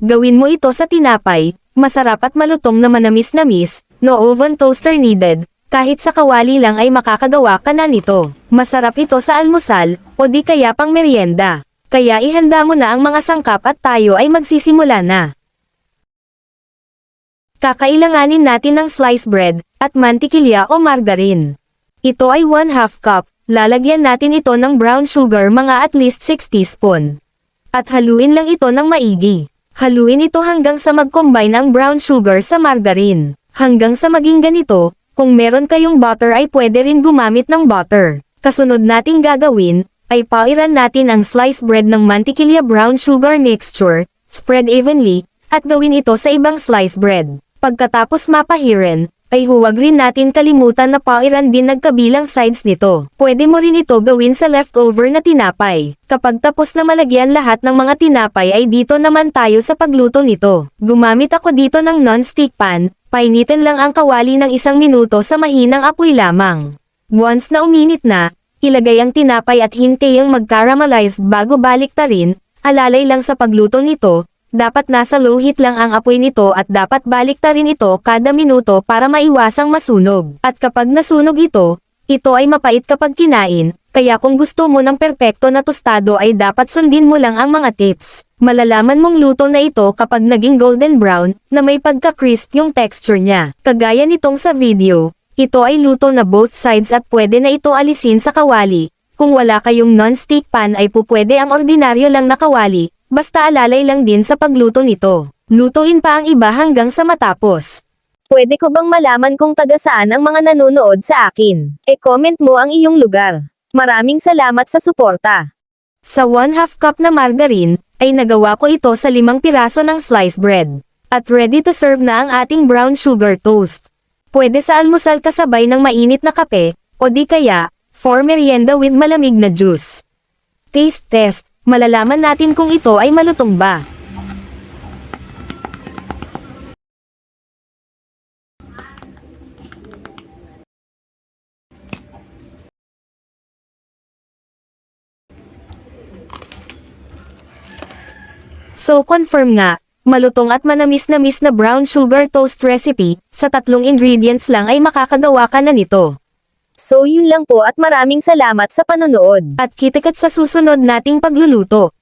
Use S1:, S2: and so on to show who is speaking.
S1: Gawin mo ito sa tinapay, masarap at malutong na manamis-namis, no oven toaster needed, kahit sa kawali lang ay makakagawa ka na nito. Masarap ito sa almusal, o di kaya pang merienda. Kaya ihanda mo na ang mga sangkap at tayo ay magsisimula na. Kakailanganin natin ng sliced bread, at mantikilya o margarine. Ito ay 1 half cup, lalagyan natin ito ng brown sugar mga at least 6 teaspoon. At haluin lang ito ng maigi. Haluin ito hanggang sa mag-combine ang brown sugar sa margarine. Hanggang sa maging ganito, kung meron kayong butter ay pwede rin gumamit ng butter. Kasunod nating gagawin, ay pauiran natin ang sliced bread ng mantikilya brown sugar mixture, spread evenly, at gawin ito sa ibang sliced bread. Pagkatapos mapahiran, ay huwag rin natin kalimutan na pauiran din nagkabilang sides nito. Pwede mo rin ito gawin sa leftover na tinapay. Kapag tapos na malagyan lahat ng mga tinapay ay dito naman tayo sa pagluto nito. Gumamit ako dito ng non-stick pan, painitin lang ang kawali ng isang minuto sa mahinang apoy lamang. Once na uminit na, ilagay ang tinapay at hintay ang mag-caramelize bago balik rin, alalay lang sa pagluto nito, dapat nasa low heat lang ang apoy nito at dapat balik rin ito kada minuto para maiwasang masunog. At kapag nasunog ito, ito ay mapait kapag kinain, kaya kung gusto mo ng perpekto na tostado ay dapat sundin mo lang ang mga tips. Malalaman mong luto na ito kapag naging golden brown, na may pagka-crisp yung texture niya. Kagaya nitong sa video, ito ay luto na both sides at pwede na ito alisin sa kawali. Kung wala kayong non-stick pan ay pupwede ang ordinaryo lang na kawali, basta alalay lang din sa pagluto nito. Lutuin pa ang iba hanggang sa matapos. Pwede ko bang malaman kung taga saan ang mga nanonood sa akin? E-comment mo ang iyong lugar. Maraming salamat sa suporta. Sa 1 half cup na margarine, ay nagawa ko ito sa limang piraso ng sliced bread. At ready to serve na ang ating brown sugar toast. Pwede sa almusal kasabay ng mainit na kape, o di kaya, for merienda with malamig na juice. Taste test, malalaman natin kung ito ay malutong ba. So confirm nga, malutong at manamis-namis na brown sugar toast recipe, sa tatlong ingredients lang ay makakagawa ka na nito. So yun lang po at maraming salamat sa panonood. At kitikat sa susunod nating pagluluto.